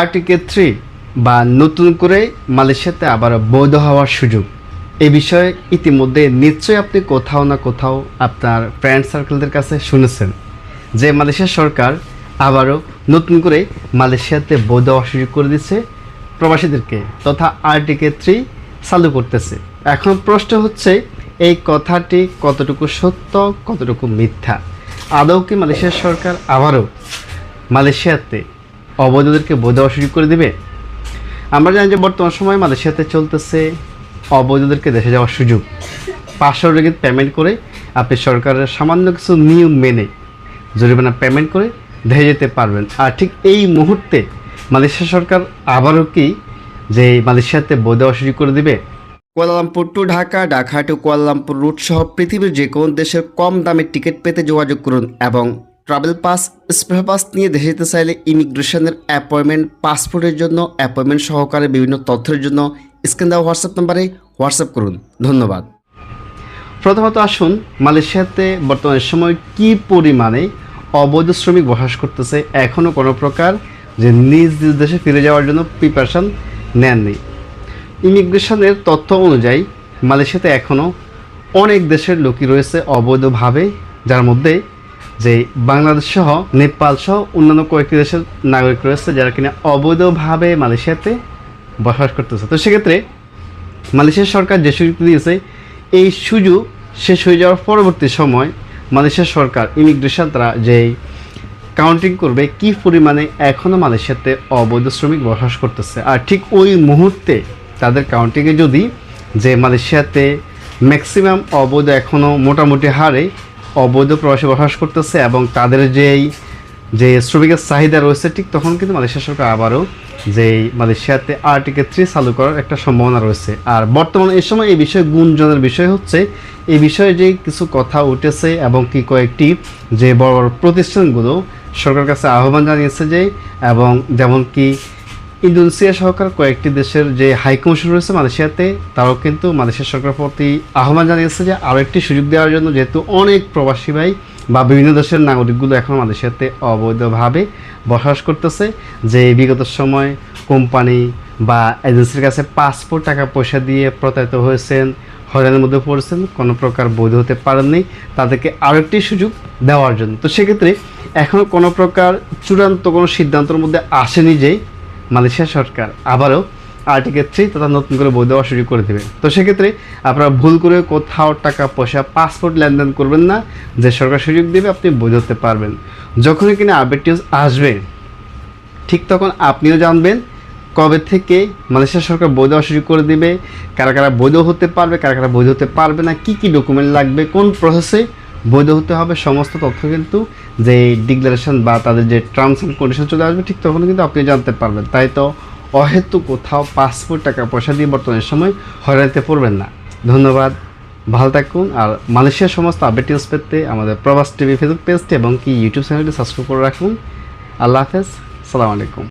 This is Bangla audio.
আর্টিকেল থ্রি বা নতুন করে মালয়েশিয়াতে আবার বৈধ হওয়ার সুযোগ। এ বিষয়ে ইতিমধ্যে নিশ্চয়ই আপনি কোথাও না কোথাও আপনার ফ্রেন্ড সার্কেলদের কাছে শুনেছেন যে মালয়েশিয়া সরকার আবারও নতুন করে মালয়েশিয়াতে বৈধ হওয়ার সুযোগ করে দিচ্ছে প্রবাসীদেরকে তথা আর্টিকেল থ্রি চালু করতেছে। এখন প্রশ্ন হচ্ছে, এই কথাটি কতটুকু সত্য, কতটুকু মিথ্যা? আদৌ কি মালয়েশিয়া সরকার আবারও মালয়েশিয়াতে অবৈধদেরকে বৈধ সুযোগ করে দেবে। আমরা জানি যে বর্তমান সময়ে মালয়েশিয়াতে চলতেছে অবৈধদেরকে দেশে যাওয়ার সুযোগ। পাঁচশো রিগিট পেমেন্ট করে আপনি সরকারের সামান্য কিছু নিয়ম মেনে জরিমানা পেমেন্ট করে দেশে যেতে পারবেন। আর ঠিক এই মুহূর্তে মালয়েশিয়া সরকার আবারও কি যে মালয়েশিয়াতে বৈধ সুযোগ করে দিবে? Kuala Lumpur to Dhaka Dhaka to Kuala Lumpur route সহ পৃথিবীর যে কোনো দেশের কম দামে টিকিট পেতে যোগাযোগ করুন এবং ট্রাভেল পাস স্পেশাল পাস নিয়ে দেশে যেতে চাইলে ইমিগ্রেশনের অ্যাপয়েন্টমেন্ট পাসপোর্টের জন্য অ্যাপয়েন্টমেন্ট সহকারে বিভিন্ন তথ্যের জন্য স্ক্রিন দেওয়া হোয়াটসঅ্যাপ নাম্বারে হোয়াটসঅ্যাপ করুন। ধন্যবাদ। প্রথমত আসুন, মালয়েশিয়াতে বর্তমান সময় কি পরিমাণে অবৈধ শ্রমিক বসবাস করতেছে এখনও কোনো প্রকার যে নিজ নিজ দেশে ফিরে যাওয়ার জন্য প্রিপারেশন নেননি। ইমিগ্রেশনের তথ্য অনুযায়ী মালয়েশিয়াতে এখনও অনেক দেশের লোকই রয়েছে অবৈধভাবে, যার মধ্যে যে বাংলাদেশ সহ, নেপাল সহ অন্যান্য কয়েকটি দেশের নাগরিক রয়েছে যারা কিনা অবৈধভাবে মালয়েশিয়াতে বসবাস করতেছে। তো সেক্ষেত্রে মালয়েশিয়া সরকার যে সুযোগ দিয়েছে, এই সুযোগ শেষ হয়ে যাওয়ার পরবর্তী সময় মালয়েশিয়া সরকার, ইমিগ্রেশন, তারা যেই কাউন্টিং করবে, কি পরিমাণে এখনও মালয়েশিয়াতে অবৈধ শ্রমিক বসবাস করতেছে। আর ঠিক ওই মুহূর্তে তাদের কাউন্টিংয়ে যদি যে মালয়েশিয়াতে ম্যাক্সিমাম অবৈধ এখনও মোটামুটি হারে অবৈধ প্রবাসী বসবাস করতেছে এবং তাদের যেই, যে শ্রমিকের চাহিদা রয়েছে, ঠিক তখন কিন্তু মালয়েশিয়া সরকার আবারও যে মালয়েশিয়াতে আর্টিকেল থ্রি চালু করার একটা সম্ভাবনা রয়েছে। আর বর্তমানে এই সময় এই বিষয়ে গুঞ্জনের বিষয় হচ্ছে, এই বিষয়ে যে কিছু কথা উঠেছে এবং কি কয়েকটি যে বড় বড় প্রতিষ্ঠানগুলো সরকারের কাছে আহ্বান জানিয়েছে যে, এবং যেমন কি ইন্দোনেশিয়া সরকার কয়েকটি দেশের যে হাই কমিশন রয়েছে মালয়েশিয়াতে, তারাও কিন্তু মালয়েশিয়া সরকারের প্রতি আহ্বান জানিয়েছে যে আরও একটি সুযোগ দেওয়ার জন্য যেহেতু অনেক প্রবাসী ভাই বা বিভিন্ন দেশের নাগরিকগুলো এখন মালয়েশিয়াতে অবৈধভাবে বসবাস করতেছে, যে বিগত সময় কোম্পানি বা এজেন্সির কাছে পাসপোর্ট টাকা পয়সা দিয়ে প্রতারিত হয়েছেন, হয়রানির মধ্যে পড়েছেন, কোনো প্রকার বৈধ হতে পারেননি, তাদেরকে আরও একটি সুযোগ দেওয়ার জন্য। তো সেক্ষেত্রে এখনও কোনো প্রকার চূড়ান্ত কোনো সিদ্ধান্তের মধ্যে আসেনি যে মালয়েশিয়া সরকার আবারও আর্টিকেল থ্রি তথা নতুন করে বৈধ দেওয়া শুরু করে দেবে। তো সেক্ষেত্রে আপনারা ভুল করে কোথাও টাকা, পয়সা, পাসপোর্ট লেনদেন করবেন না। যে সরকার সুযোগ দেবে, আপনি বৈধ হতে পারবেন। যখনই কিনা আপডেট নিউজ আসবে, ঠিক তখন আপনিও জানবেন কবে থেকে মালয়েশিয়া সরকার বৈধ শুরু করে দিবে, কারা কারা বৈধ হতে পারবে, কারা কারা বৈধ হতে পারবে না, কি কি ডকুমেন্ট লাগবে, কোন প্রসেসে বৈধ হতে হবে, সমস্ত তথ্য কিন্তু যে ডিক্লারেশন বা তাদের যে টার্মস অ্যান্ড কন্ডিশন চলে আসবে, ঠিক তখন কিন্তু আপনি জানতে পারবেন। তাই তো অহেতু কোথাও পাসপোর্ট টাকা পয়সা দিয়ে বর্তমানের সময় হয়রানিতে পড়বেন না। ধন্যবাদ, ভালো থাকুন আর মালয়েশিয়ার সমস্ত আপডেট নিউজ পেতে আমাদের প্রবাস টিভি ফেসবুক পেজটি এবং কি ইউটিউব চ্যানেলটি সাবস্ক্রাইব করে রাখুন। আল্লাহ হাফেজ, সালাম আলাইকুম।